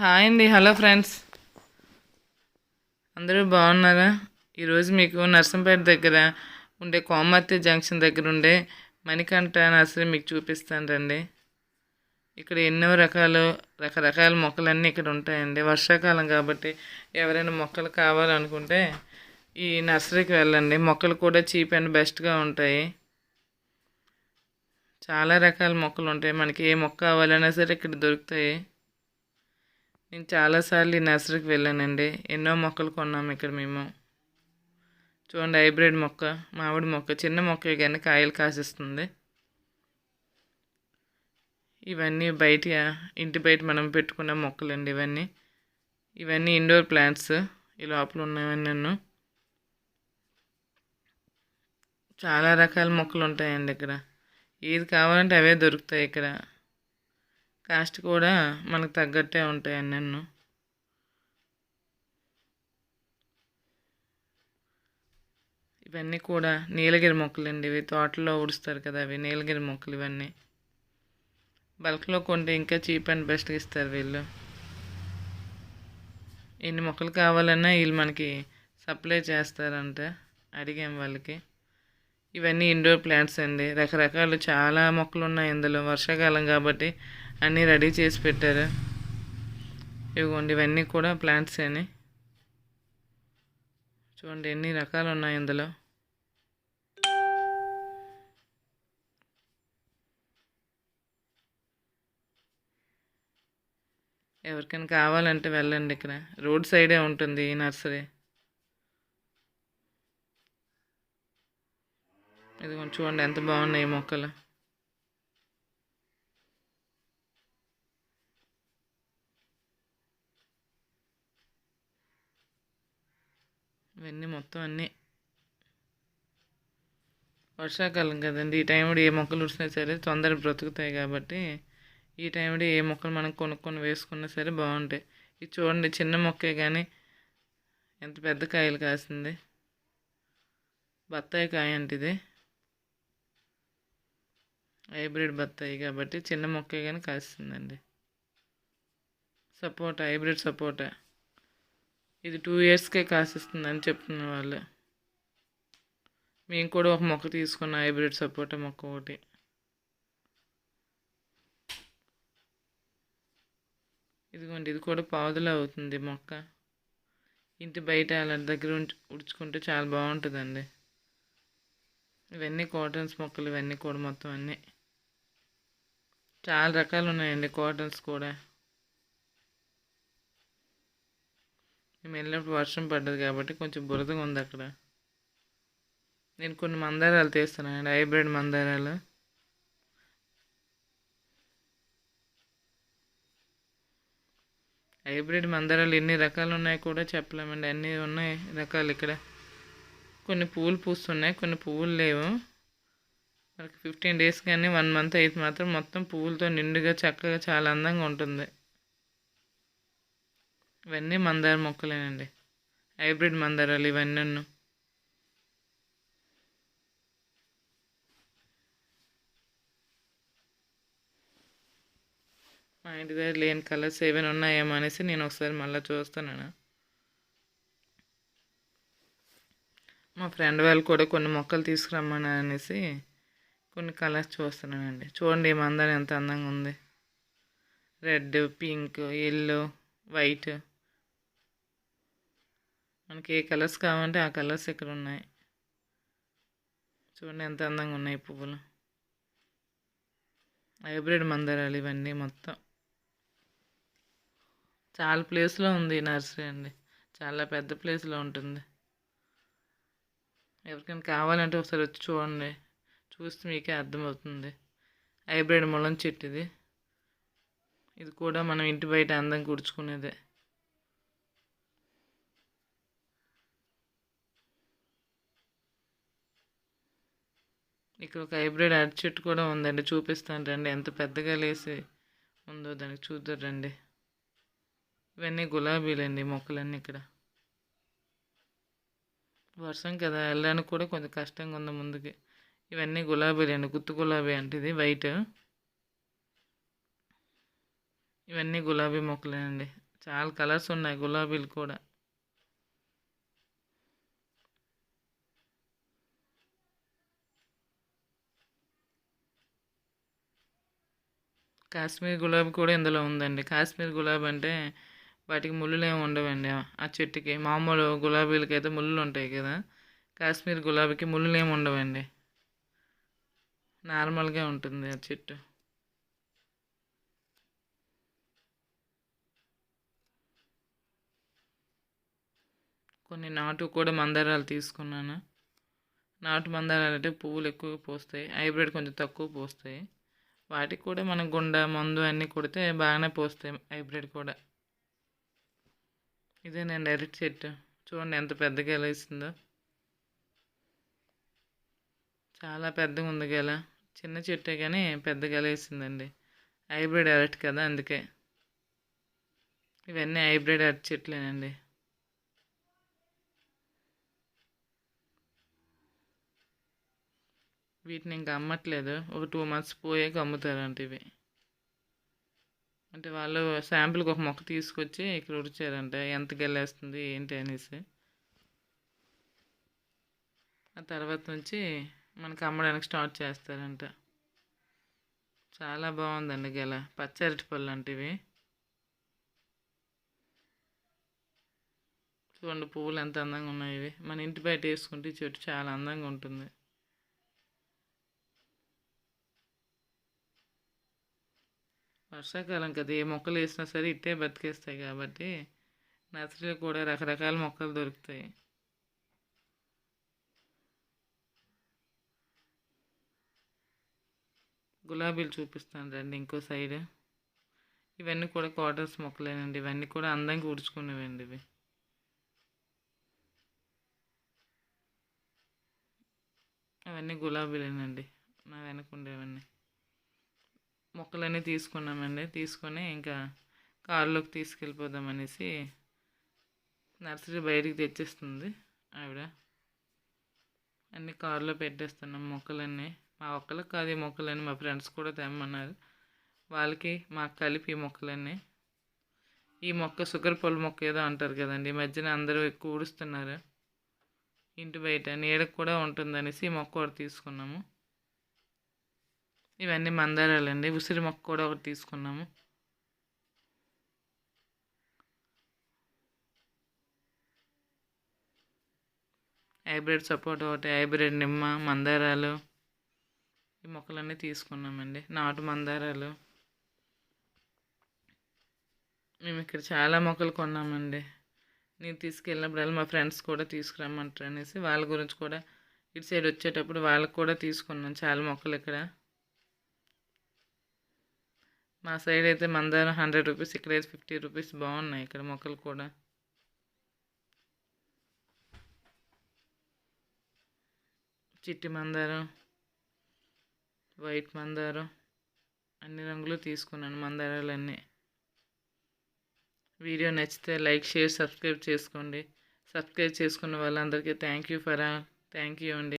Hi అండి hello friends. అందరూ బాగున్నారా? ఈరోజు మీకు నర్సంపేట దగ్గర ఉండే కోమర్తి జంక్షన్ దగ్గర ఉండే మణికంఠ నర్సరీ మీకు చూపిస్తాను రండి. ఇక్కడ ఎన్నో రకాలు రకరకాల మొక్కలన్నీ ఇక్కడ ఉంటాయండి. వర్షాకాలం కాబట్టి ఎవరైనా మొక్కలు కావాలనుకుంటే ఈ నర్సరీకి వెళ్ళండి. మొక్కలు కూడా చీప్ అండ్ బెస్ట్గా ఉంటాయి. చాలా రకాల మొక్కలు ఉంటాయి. మనకి ఏ మొక్క కావాలన్నా సరే ఇక్కడ దొరుకుతాయి. నేను చాలాసార్లు ఈ నర్సరీకి వెళ్ళానండి. ఎన్నో మొక్కలు కొన్నాము ఇక్కడ మేము. చూడండి హైబ్రిడ్ మొక్క మామిడి మొక్క చిన్న మొక్క కానీ కాయలు కాసిస్తుంది. ఇవన్నీ బయట ఇంటి బయట మనం పెట్టుకున్న మొక్కలండి ఇవన్నీ. ఇవన్నీ ఇండోర్ ప్లాంట్స్ ఈ లోపల ఉన్నవన్నీ నన్ను. చాలా రకాల మొక్కలు ఉంటాయండి ఇక్కడ. ఏది కావాలంటే అవే దొరుకుతాయి ఇక్కడ. కాస్ట్ కూడా మనకు తగ్గట్టే ఉంటాయి అన్నన్ను. ఇవన్నీ కూడా నీలగిరి మొక్కలు అండి ఇవి తోటలో ఊడుస్తారు కదా అవి నీలగిరి మొక్కలు ఇవన్నీ. బల్క్లో కొంటే ఇంకా చీప్ అండ్ బెస్ట్గా ఇస్తారు వీళ్ళు. ఎన్ని మొక్కలు కావాలన్నా వీళ్ళు మనకి సప్లై చేస్తారంట. అడిగాం వాళ్ళకి. ఇవన్నీ ఇండోర్ ప్లాంట్స్ అండి. రకరకాలు చాలా మొక్కలు ఉన్నాయి ఇందులో. వర్షాకాలం కాబట్టి అన్నీ రెడీ చేసి పెట్టారు. ఇవ్వండి ఇవన్నీ కూడా ప్లాంట్స్ అని చూడండి ఎన్ని రకాలు ఉన్నాయి ఇందులో. ఎవరికైనా కావాలంటే వెళ్ళండి ఇక్కడ. రోడ్ సైడే ఉంటుంది ఈ నర్సరీ ఇది చూడండి ఎంత బాగున్నాయి ఈ మొక్కలు. ఇవన్నీ మొత్తం అన్నీ. వర్షాకాలం కదండి ఈ టైంలో ఏ మొక్కలు ఉడిసినా సరే తొందరగా బ్రతుకుతాయి కాబట్టి ఈ టైంలో ఏ మొక్కలు మనం కొనుక్కొని వేసుకున్నా సరే బాగుంటాయి. ఇది చూడండి చిన్న మొక్కే కానీ ఎంత పెద్ద కాయలు కాసింది. బత్తాయి కాయ అంటే ఇది హైబ్రిడ్ బత్తాయి కాబట్టి చిన్న మొక్కే కానీ కాస్తుందండి. సపోటా హైబ్రిడ్ సపోటా. ఇది టూ ఇయర్స్కే కాసిస్తుందని చెప్తున్న వాళ్ళు. మేము కూడా ఒక మొక్క తీసుకున్న హైబ్రిడ్ సపోటా మొక్క ఒకటి. ఇదిగోండి ఇది కూడా పాదులా అవుతుంది మొక్క. ఇంటి బయట అలాంటి దగ్గర ఉంచి ఉడుచుకుంటే చాలా బాగుంటుందండి. ఇవన్నీ కాటన్స్ మొక్కలు ఇవన్నీ కూడా మొత్తం అన్నీ. చాలా రకాలు ఉన్నాయండి కాటన్స్ కూడా. మేము వెళ్ళినప్పుడు వర్షం పడ్డది కాబట్టి కొంచెం బురదగా ఉంది అక్కడ. నేను కొన్ని మందారాలు తీస్తున్నానండి హైబ్రిడ్ మందారాలు. హైబ్రిడ్ మందారాలు ఎన్ని రకాలు ఉన్నాయి కూడా చెప్పలేమండి. అన్నీ ఉన్నాయి రకాలు ఇక్కడ. కొన్ని పువ్వులు పూస్తున్నాయి కొన్ని పువ్వులు లేవు. మనకి ఫిఫ్టీన్ డేస్ కానీ వన్ మంత్ అయితే మాత్రం మొత్తం పువ్వులతో నిండుగా చక్కగా చాలా అందంగా ఉంటుంది. ఇవన్నీ మందార మొక్కలేనండి. హైబ్రిడ్ మందారాలు ఇవన్నీ మా ఇంటి దగ్గర లేని కలర్స్ ఏమైనా ఉన్నాయేమో అనేసి నేను ఒకసారి మళ్ళీ చూస్తున్నాను మా ఫ్రెండ్ వాళ్ళు కూడా కొన్ని మొక్కలు తీసుకురమ్మని అనేసి కొన్ని కలర్స్ చూస్తున్నానండి. చూడండి మందారం ఎంత అందంగా ఉంది. రెడ్ పింక్ ఎల్లో వైట్ మనకి ఏ కలర్స్ కావాలంటే ఆ కలర్స్ ఇక్కడ ఉన్నాయి. చూడండి ఎంత అందంగా ఉన్నాయి పువ్వులు. హైబ్రిడ్ మందారాలు ఇవన్నీ మొత్తం. చాలా ప్లేస్లో ఉంది నర్సరీ అండి. చాలా పెద్ద ప్లేస్లో ఉంటుంది. ఎవరికైనా కావాలంటే ఒకసారి వచ్చి చూడండి. చూస్తే మీకే అర్థమవుతుంది. హైబ్రిడ్ ముళ్ళం చెట్టు ఇది ఇది కూడా మనం ఇంటి బయట అందం కూర్చుకునేదే. ఇక్కడ ఒక హైబ్రిడ్ అరటి చెట్టు కూడా ఉందండి. చూపిస్తాను రండి. ఎంత పెద్దగా లేసి ఉందో దానికి చూద్దరు రండి. ఇవన్నీ గులాబీలండి మొక్కలన్నీ ఇక్కడ. వర్షం కదా వెళ్ళడానికి కూడా కొంచెం కష్టంగా ఉంది ముందుకి. ఇవన్నీ గులాబీలు అండి గుత్తు గులాబీ అంటే ఇది వైట్. ఇవన్నీ గులాబీ మొక్కలేనండి. చాలా కలర్స్ ఉన్నాయి గులాబీలు కూడా. కాశ్మీర్ గులాబీ కూడా ఇందులో ఉందండి. కాశ్మీర్ గులాబీ అంటే వాటికి ముళ్ళులు ఏమి ఉండవండి. ఆ చెట్టుకి మామూలు గులాబీలకి అయితే ముళ్ళు ఉంటాయి కదా. కాశ్మీర్ గులాబీకి ముళ్ళులు ఏమి ఉండవండి. నార్మల్గా ఉంటుంది ఆ చెట్టు. కొన్ని నాటు కూడా మందారాలు తీసుకున్నాను. నాటు మందారాలు అంటే పువ్వులు ఎక్కువ పోస్తాయి. హైబ్రిడ్ కొంచెం తక్కువ పోస్తాయి. వాటికి కూడా మనం గుండ మందు అన్నీ కొడితే బాగానే పోస్తాయి హైబ్రిడ్ కూడా. ఇదే నేను అరటి చెట్టు. చూడండి ఎంత పెద్దగా వేసిందో. చాలా పెద్దగా ఉంది గల. చిన్న చెట్టే కానీ పెద్ద గల వేసిందండి హైబ్రిడ్ అరటి కదా అందుకే. ఇవన్నీ హైబ్రిడ్ అరటి చెట్లేనండి. వీటిని ఇంకా అమ్మట్లేదు. ఒక టూ మంత్స్ పోయాక అమ్ముతారంట ఇవి. అంటే వాళ్ళు శాంపుల్కి ఒక మొక్క తీసుకొచ్చి ఇక్కడ ఉడిచారంట. ఎంత గెలేస్తుంది ఏంటి అనేసి. ఆ తర్వాత నుంచి మనకి అమ్మడానికి స్టార్ట్ చేస్తారంట. చాలా బాగుందండి గెల. పచ్చరటి పళ్ళు అంటే చూడండి పువ్వులు ఎంత అందంగా ఉన్నాయి ఇవి. మన ఇంటి బయట వేసుకుంటే చెట్టు చాలా అందంగా ఉంటుంది. వర్షాకాలం కదా ఏ మొక్కలు వేసినా సరే ఇట్టే బతికేస్తాయి కాబట్టి నర్సరీలో కూడా రకరకాల మొక్కలు దొరుకుతాయి. గులాబీలు చూపిస్తాను రండి ఇంకో సైడ్. ఇవన్నీ కూడా క్వార్టర్స్ మొక్కలేనండి. ఇవన్నీ కూడా అందంగా ఊడ్చుకునేవండి ఇవి. అవన్నీ గులాబీలేనండి. నా వెనక ఉండేవన్నీ. మొక్కలన్నీ తీసుకున్నామండి. తీసుకొని ఇంకా కారులోకి తీసుకెళ్ళిపోదామనేసి నర్సరీ బయటికి తెచ్చేస్తుంది ఆవిడ. అన్ని కారులో పెట్టేస్తున్నాం మొక్కలన్నీ. మా ఒక్కరికి కాదు ఈ మొక్కలని మా ఫ్రెండ్స్ కూడా తెమ్మన్నారు. వాళ్ళకి మాకు కలిపి ఈ మొక్కలన్నీ. ఈ మొక్క షుగర్ పళ్ళు మొక్క ఏదో అంటారు కదండి ఈ మధ్యన అందరూ ఎక్కువ ఊడుస్తున్నారు. ఇంటి బయట నీడకు కూడా ఉంటుందనేసి ఈ మొక్క ఒకటి తీసుకున్నాము. ఇవన్నీ మందారాలండి ఉసిరి మొక్క కూడా ఒకటి తీసుకున్నాము. హైబ్రిడ్ సపోర్ట్ ఒకటి హైబ్రిడ్ నిమ్మ మందారాలు ఈ మొక్కలన్నీ తీసుకున్నామండి. నాటు మందారాలు. మేము ఇక్కడ చాలా మొక్కలు కొన్నామండి. నేను తీసుకెళ్ళినప్పుడల్లా మా ఫ్రెండ్స్ కూడా తీసుకురమ్మంటారు అనేసి వాళ్ళ గురించి కూడా ఇటు సైడ్ వచ్చేటప్పుడు వాళ్ళకి కూడా తీసుకున్నాం చాలా మొక్కలు ఇక్కడ. మా సైడ్ అయితే మందారం హండ్రెడ్ రూపీస్ ఇక్కడైతే ఫిఫ్టీ రూపీస్ బాగున్నాయి ఇక్కడ మొక్కలు కూడా. చిట్టి మందారం. వైట్ మందారం అన్ని రంగులు తీసుకున్నాను మందారాలన్నీ. వీడియో నచ్చితే లైక్ షేర్ సబ్స్క్రైబ్ చేసుకోండి. సబ్స్క్రైబ్ చేసుకున్న వాళ్ళందరికీ thank you for thank you అండి.